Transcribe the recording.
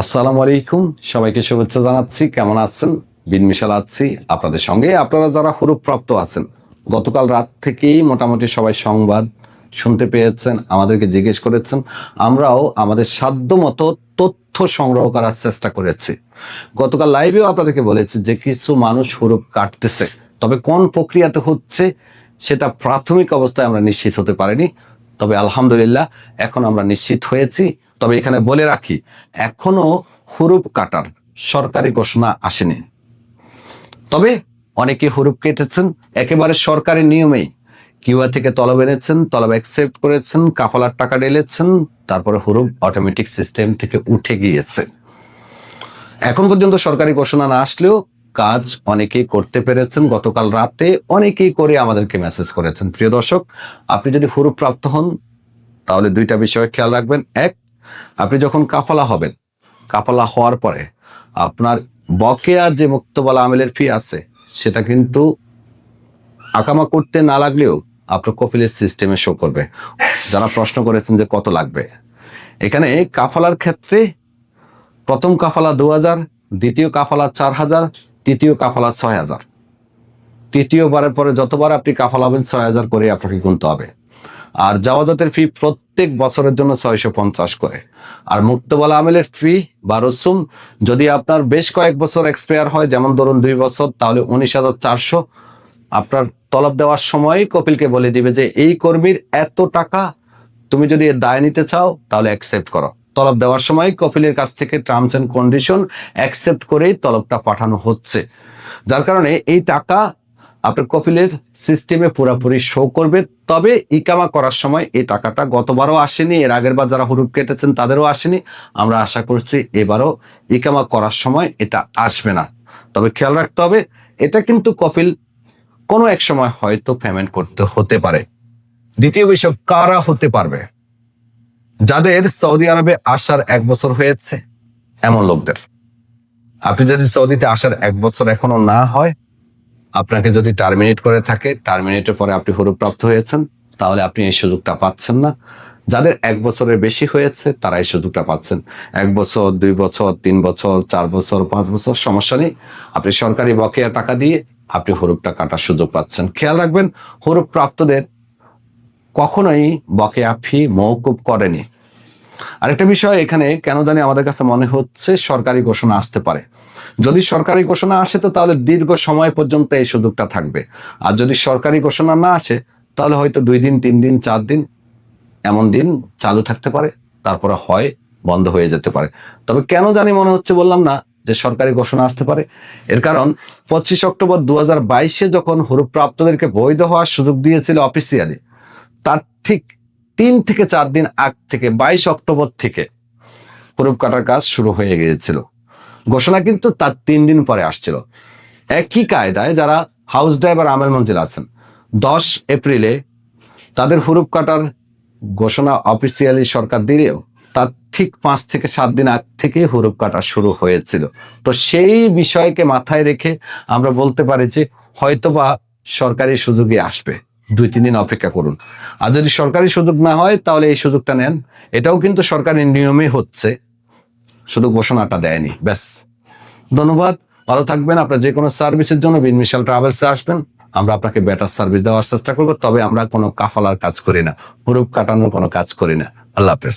আসসালামু আলাইকুম। সবাইকে শুভেচ্ছা জানাচ্ছি। কেমন আছেন? বিন মিশাল আছি আপনাদের সঙ্গে। আপনারা যারা হরুপ্রাপ্ত আছেন, গতকাল রাত থেকেই মোটামুটি সবাই সংবাদ শুনতে পেয়েছেন, আমাদেরকে জিজ্ঞেস করেছেন। আমরাও আমাদের সাধ্য মতো তথ্য সংগ্রহ করার চেষ্টা করেছি। গতকাল লাইভেও আপনাদেরকে বলেছি যে কিছু মানুষ হুরুপ কাটতেছে। তবে কোন প্রক্রিয়াতে হচ্ছে সেটা প্রাথমিক অবস্থায় আমরা নিশ্চিত হতে পারিনি। তবে আলহামদুলিল্লাহ, এখন আমরা নিশ্চিত হয়েছি তবে এখানে বলে রাখি, এখনও হুরুপ কাটার সরকারি ঘোষণা আসেনি। তবে অনেকে হুরুপ কেটেছেন, একেবারে সরকারি নিয়মেই। কিউআ থেকে তলব এনেছেন, তলব অ্যাকসেপ্ট করেছেন, কাফালার টাকা ঢেলেছেন, তারপরে হুরুপ অটোমেটিক সিস্টেম থেকে উঠে গিয়েছে। এখন পর্যন্ত সরকারি ঘোষণা না আসলেও কাজ অনেকেই করতে পেরেছেন। গতকাল রাতে অনেকেই করে আমাদেরকে মেসেজ করেছেন। প্রিয় দর্শক, আপনি যদি হুরুপ প্রাপ্ত হন, তাহলে দুইটা বিষয়ে খেয়াল রাখবেন। এক আপনি যখন কাফালা হবেন, কাফালা হওয়ার পরে আপনার বকেয়া যে মুক্তবালা আমেলের ফি আছে, সেটা কিন্তু আকামা করতে না লাগলেও আপনার কপিলের সিস্টেমে শো করবে। যারা প্রশ্ন করেছেন যে কত লাগবে। এখানে কাফালার ক্ষেত্রে প্রথম কাফালা দু হাজার দ্বিতীয় কাফালা চার হাজার তৃতীয় কাফালা ছয় হাজার তৃতীয়বারের পরে যতবার আপনি কাফালা হবেন ছয় হাজার করে আপনাকে গুনতে হবে। আর জাওয়াজাতের ফি প্রত্যেক বছরের জন্য ছয়শো পঞ্চাশ করে। আর মুক্তবালা আমেলের ফি বা রসুম যদি আপনার বেশ কয়েক বছর এক্সপায়ার হয়, যেমন ধরুন দুই বছর, তাহলে উনিশ হাজার চারশো। আপনার তলব দেওয়ার সময় কপিলকে বলে দিবে যে, এই কর্মীর এত টাকা তুমি যদি দায় নিতে চাও, তাহলে অ্যাকসেপ্ট করো। তলব দেওয়ার সময় কপিলের কাছ থেকে টার্মস এন্ড কন্ডিশন অ্যাকসেপ্ট করেই তলবটা পাঠানো হচ্ছে। যার কারণে এই টাকা আপনার কপিলের সিস্টেমে পুরোপুরি শো করবে। তবে ইকামা করার সময় এই টাকাটা গতবারও আসেনি, এর আগের বার যারা হুরুপ কেটেছেন তাদেরও আসেনি। আমরা আশা করছি এবারও ইকামা করার সময় এটা আসবে না। তবে খেয়াল রাখতে হবে, এটা কিন্তু কপিল কোনো এক সময় হয়তো পেমেন্ট করতে হতে পারে। দ্বিতীয় বিষয়, কারা হতে পারবে? যাদের সৌদি আরবে আসার এক বছর হয়েছে, এমন লোকদের। আপনি যদি সৌদিতে আসার এক বছর এখনও না হয় আপনাকে যদি টার্মিনেট করে থাকে টার্মিনেটের পরে আপনি হরুপ্রাপ্ত হয়েছেন, তাহলে আপনি এই সুযোগটা পাচ্ছেন না। যাদের এক বছরের বেশি হয়েছে, তারা এই সুযোগটা পাচ্ছেন। এক বছর, দুই বছর, তিন বছর, চার বছর, পাঁচ বছর, সমস্যা নেই। আপনি সরকারি বকেয়া টাকা দিয়ে আপনি হরুপটা কাটার সুযোগ পাচ্ছেন। খেয়াল রাখবেন হরুপ প্রাপ্তদের কখনোই বকেয়া ফি মৌকুব করেনি। আরেকটা বিষয়, এখানে কেন জানি আমাদের কাছে মনে হচ্ছে সরকারি ঘোষণা আসতে পারে। যদি সরকারি ঘোষণা আসে তো তাহলে দীর্ঘ সময় পর্যন্ত এই সুযোগটা থাকবে। আর যদি সরকারি ঘোষণা না আসে, তাহলে হয়তো দুই দিন, তিন দিন, চার দিন এমন দিন চালু থাকতে পারে, তারপরে হয়, বন্ধ হয়ে যেতে পারে। তবে কেন জানি মনে হচ্ছে বললাম না যে সরকারি ঘোষণা আসতে পারে। এর কারণ, পঁচিশ অক্টোবর দু হাজার বাইশে যখন হরুপ্রাপ্তদেরকে বৈধ হওয়ার সুযোগ দিয়েছিল অফিসিয়ালি, তার ঠিক তিন থেকে চার দিন আগ থেকে বাইশ অক্টোবর থেকে হরুপ কাটার কাজ শুরু হয়ে গিয়েছিল। ঘোষণা কিন্তু তার তিন দিন পরে আসছিল। একই কায়দায় যারা হাউস ড্রাইভার আমের মঞ্জিল আছেন, দশ এপ্রিলে তাদের হুরুপ কাটার ঘোষণা অফিসিয়ালি সরকার দিলেও তার ঠিক পাঁচ থেকে সাত দিন আগ থেকে হুরুপ কাটা শুরু হয়েছিল। তো সেই বিষয়কে মাথায় রেখে আমরা বলতে পারি যে হয়তোবা সরকারি সুযোগে আসবে। দুই, তিন দিন অপেক্ষা করুন। আর যদি সরকারি সুযোগ না হয়, তাহলে এই সুযোগটা নেন। এটাও কিন্তু সরকারি নিয়মে হচ্ছে। শুধু ঘোষণাটা দেয়নি। ব্যাস। ধন্যবাদ। ভালো থাকবেন। আপনার যে কোনো সার্ভিসের জন্য বিনমিশাল ট্রাভেলসে আসবেন। আমরা আপনাকে বেটার সার্ভিস দেওয়ার চেষ্টা করব, তবে আমরা কোনো কাফালার কাজ করি না। হুরুপ কাটানোর কোনো কাজ করি না। আল্লাহ হাফেজ।